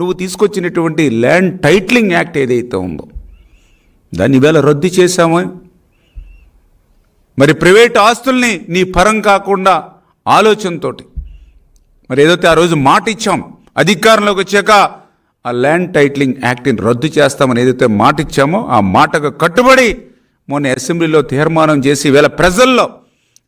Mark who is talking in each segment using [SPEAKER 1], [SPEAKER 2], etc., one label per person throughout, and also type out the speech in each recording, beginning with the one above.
[SPEAKER 1] నువ్వు తీసుకొచ్చినటువంటి land titling act ఏదైతే ఉందో దాన్ని ఈవేళ రద్దు చేశామో. మరి ప్రైవేట్ ఆస్తుల్ని నీ పరం కాకుండా ఆలోచనతోటి మరి ఏదైతే ఆ రోజు మాట ఇచ్చాం అధికారంలోకి వచ్చాక ఆ ల్యాండ్ టైట్లింగ్ యాక్ట్ని రద్దు చేస్తామని ఏదైతే మాట ఇచ్చామో ఆ మాటకు కట్టుబడి మొన్న అసెంబ్లీలో తీర్మానం చేసి వేళ ప్రజల్లో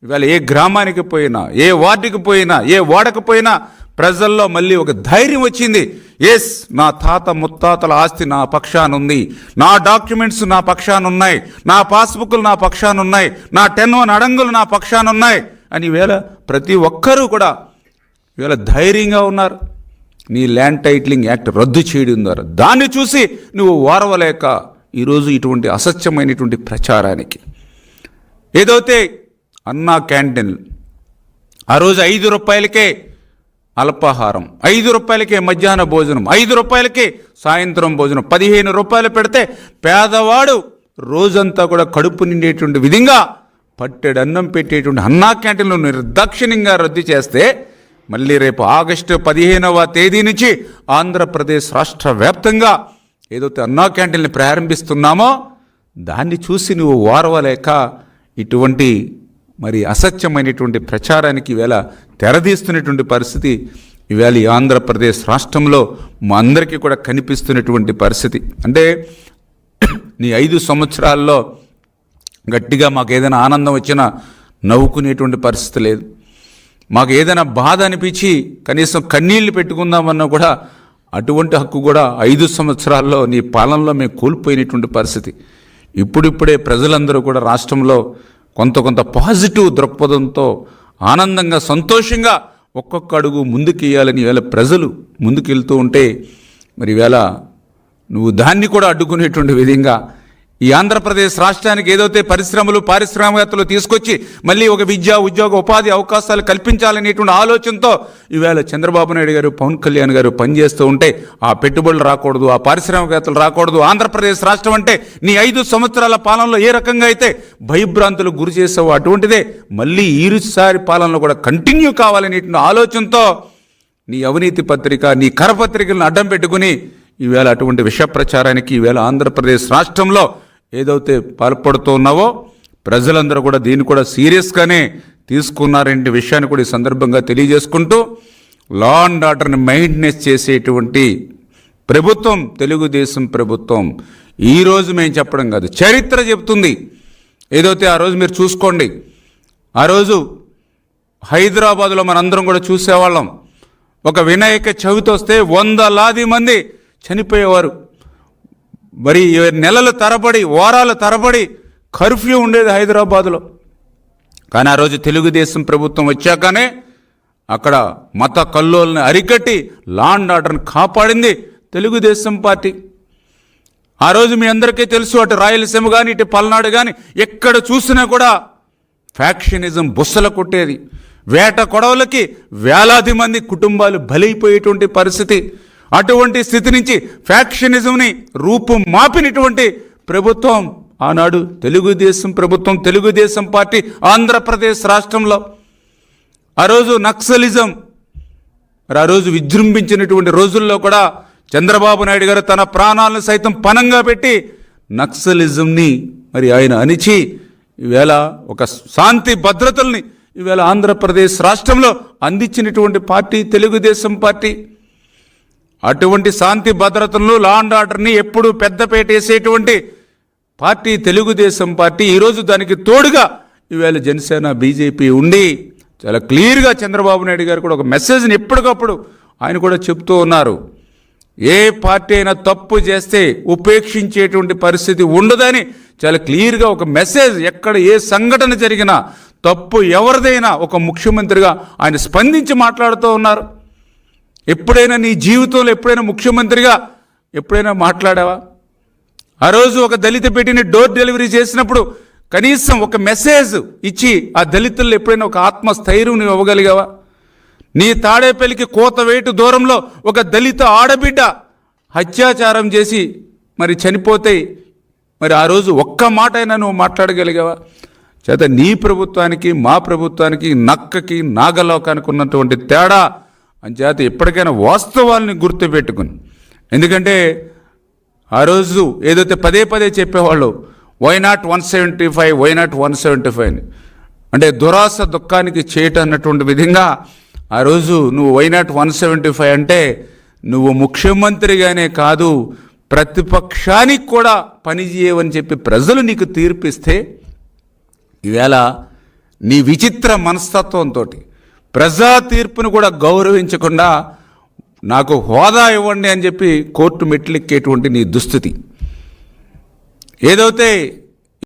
[SPEAKER 1] ఇవాళ ఏ గ్రామానికి పోయినా ఏ వార్డుకి పోయినా ఏ వాడకపోయినా ప్రజల్లో మళ్ళీ ఒక ధైర్యం వచ్చింది. ఎస్ నా తాత ముత్తాతల ఆస్తి నా పక్షాన ఉంది నా డాక్యుమెంట్స్ నా పక్షాన ఉన్నాయి నా పాస్బుక్లు నా పక్షాన ఉన్నాయి నా టెన్ వన్ అడంగులు నా పక్షాన ఉన్నాయి అని వేళ ప్రతి ఒక్కరూ కూడా ఇవాళ ధైర్యంగా ఉన్నారు. నీ ల్యాండ్ టైటిలింగ్ యాక్ట్ రద్దు చేయడం ద్వారా. దాన్ని చూసి నువ్వు ఓరవలేక ఈరోజు ఇటువంటి అసత్యమైనటువంటి ప్రచారానికి. ఏదైతే అన్నా క్యాంటీన్ ఆ రోజు ఐదు రూపాయలకే అల్పాహారం. ఐదు రూపాయలకే మధ్యాహ్న భోజనం ఐదు రూపాయలకే సాయంత్రం భోజనం. పదిహేను రూపాయలు పెడితే పేదవాడు రోజంతా కూడా కడుపు నిండేటువంటి విధంగా పట్టెడు అన్నం పెట్టేటువంటి అన్నా క్యాంటీన్లు నిర్దాక్షిణ్యంగా రద్దు చేస్తే మళ్ళీ రేపు ఆగస్టు పదిహేనవ తేదీ నుంచి ఆంధ్రప్రదేశ్ రాష్ట్ర వ్యాప్తంగా ఏదైతే అన్నా క్యాంటీన్ని ప్రారంభిస్తున్నామో దాన్ని చూసి నువ్వు వారవలేక ఇటువంటి మరి అసత్యమైనటువంటి ప్రచారానికి ఈవేళ తెరదీస్తున్నటువంటి పరిస్థితి ఈవేళ ఈ ఆంధ్రప్రదేశ్ రాష్ట్రంలో మా అందరికీ కూడా కనిపిస్తున్నటువంటి పరిస్థితి. అంటే నీ ఐదు సంవత్సరాల్లో గట్టిగా మాకు ఏదైనా ఆనందం వచ్చినా నవ్వుకునేటువంటి పరిస్థితి లేదు. మాకు ఏదైనా బాధ అనిపించి కనీసం కన్నీళ్ళు పెట్టుకుందామన్నా కూడా అటువంటి హక్కు కూడా ఐదు సంవత్సరాల్లో నీ పాలనలో మేము కోల్పోయినటువంటి పరిస్థితి. ఇప్పుడిప్పుడే ప్రజలందరూ కూడా రాష్ట్రంలో కొంత కొంత పాజిటివ్ దృక్పథంతో ఆనందంగా సంతోషంగా ఒక్కొక్క అడుగు ముందుకెయ్యాలని ఈవేళ ప్రజలు ముందుకెళ్తూ ఉంటే మరి ఈవేళ నువ్వు దాన్ని కూడా అడ్డుకునేటువంటి విధంగా ఈ ఆంధ్రప్రదేశ్ రాష్ట్రానికి ఏదైతే పరిశ్రమలు పారిశ్రామికతలు తీసుకొచ్చి మళ్ళీ ఒక విద్య ఉద్యోగ ఉపాధి అవకాశాలు కల్పించాలనేటువంటి ఆలోచనతో ఈవేళ చంద్రబాబు నాయుడు గారు పవన్ కళ్యాణ్ గారు పనిచేస్తూ ఉంటే ఆ పెట్టుబడులు రాకూడదు ఆ పారిశ్రామికతలు రాకూడదు. ఆంధ్రప్రదేశ్ రాష్ట్రం అంటే నీ ఐదు సంవత్సరాల పాలనలో ఏ రకంగా అయితే భయభ్రాంతులకు గురి చేసావు అటువంటిదే మళ్ళీ ఈరుసారి పాలనలో కూడా కంటిన్యూ కావాలనేటువంటి ఆలోచనతో నీ అవినీతి పత్రిక నీ కరపత్రికలను అడ్డం పెట్టుకుని ఈవేళ అటువంటి విష ప్రచారానికి ఈవేళ ఆంధ్రప్రదేశ్ రాష్ట్రంలో ఏదైతే పాల్పడుతున్నావో ప్రజలందరూ కూడా దీన్ని కూడా సీరియస్గానే తీసుకున్నారంటే విషయాన్ని కూడా ఈ సందర్భంగా తెలియజేసుకుంటూ లా అండ్ ఆర్డర్ని మెయింటెనెన్స్ చేసేటువంటి ప్రభుత్వం తెలుగుదేశం ప్రభుత్వం. ఈరోజు మేము చెప్పడం కాదు. చరిత్ర చెప్తుంది. ఏదైతే ఆ రోజు మీరు చూసుకోండి. ఆ రోజు హైదరాబాద్లో మనందరం కూడా చూసేవాళ్ళం. ఒక వినాయక చవితి వస్తే వందలాది మంది చనిపోయేవారు. మరి నెలల తరబడి వారాల తరబడి కర్ఫ్యూ ఉండేది హైదరాబాదులో. కానీ ఆ రోజు తెలుగుదేశం ప్రభుత్వం వచ్చాకనే అక్కడ మత కల్లోల్ని అరికట్టి లాండ్ ఆర్డర్ని కాపాడింది తెలుగుదేశం పార్టీ. ఆ రోజు మీ అందరికీ తెలుసు అటు రాయలసీమ కానీ ఇటు పల్నాడు కానీ ఎక్కడ చూసినా కూడా ఫ్యాక్షనిజం బుస్సల కొట్టేది. వేట కొడవలకి వేలాది మంది కుటుంబాలు బలైపోయేటువంటి పరిస్థితి. అటువంటి స్థితి నుంచి ఫ్యాక్షనిజంని రూపం మాపినటువంటి ప్రభుత్వం ఆనాడు తెలుగుదేశం ప్రభుత్వం తెలుగుదేశం పార్టీ ఆంధ్రప్రదేశ్ రాష్ట్రంలో ఆ రోజు నక్సలిజం మరి ఆ రోజు విజృంభించినటువంటి రోజుల్లో కూడా చంద్రబాబు నాయుడు గారు తన ప్రాణాలను సైతం పనంగా పెట్టి నక్సలిజంని మరి ఆయన అణిచి ఈవేళ ఒక శాంతి భద్రతల్ని ఈవేళ ఆంధ్రప్రదేశ్ రాష్ట్రంలో అందించినటువంటి పార్టీ తెలుగుదేశం పార్టీ. అటువంటి శాంతి భద్రతలను లా అండ్ ఆర్డర్ని ఎప్పుడు పెద్దపేట వేసేటువంటి పార్టీ తెలుగుదేశం పార్టీ ఈరోజు దానికి తోడుగా ఈవేళ జనసేన బీజేపీ ఉండి చాలా క్లియర్గా చంద్రబాబు నాయుడు గారు కూడా ఒక మెసేజ్ని ఎప్పటికప్పుడు ఆయన కూడా చెప్తూ ఉన్నారు. ఏ పార్టీ అయినా తప్పు చేస్తే ఉపేక్షించేటువంటి పరిస్థితి ఉండదని చాలా క్లియర్గా ఒక మెసేజ్ ఎక్కడ ఏ సంఘటన జరిగినా తప్పు ఎవరిదైనా ఒక ముఖ్యమంత్రిగా ఆయన స్పందించి మాట్లాడుతూ ఉన్నారు. ఎప్పుడైనా నీ జీవితంలో ఎప్పుడైనా ముఖ్యమంత్రిగా ఎప్పుడైనా మాట్లాడావా? ఆ రోజు ఒక దళిత పెట్టిన డోర్ డెలివరీ చేసినప్పుడు కనీసం ఒక మెసేజ్ ఇచ్చి ఆ దళితుల్లో ఎప్పుడైనా ఒక ఆత్మస్థైర్యం నువ్వు ఇవ్వగలిగావా? నీ తాడేపల్లికి కోత వేటు దూరంలో ఒక దళిత ఆడబిడ్డ అత్యాచారం చేసి మరి చనిపోతే మరి ఆ రోజు ఒక్క మాట అయినా నువ్వు మాట్లాడగలిగావా? చేత నీ ప్రభుత్వానికి మా ప్రభుత్వానికి నక్కకి నాగలోకానికి ఉన్నటువంటి తేడా అంచేత ఎప్పటికైనా వాస్తవాల్ని గుర్తుపెట్టుకుని ఎందుకంటే ఆ రోజు ఏదైతే పదే పదే చెప్పేవాళ్ళు why not one seventy five why not one seventy five అని. అంటే దురాశ దుఃఖానికి చేయటం అన్నటువంటి విధంగా ఆ రోజు నువ్వు why not one seventy five అంటే నువ్వు ముఖ్యమంత్రిగానే కాదు ప్రతిపక్షానికి కూడా పని చేయవని చెప్పి ప్రజలు నీకు తీర్పిస్తే ఈవేళ నీ విచిత్ర మనస్తత్వంతో ప్రజా తీర్పును కూడా గౌరవించకుండా నాకు హోదా ఇవ్వండి అని చెప్పి కోర్టు మెట్లెక్కేటువంటి నీ దుస్థితి. ఏదైతే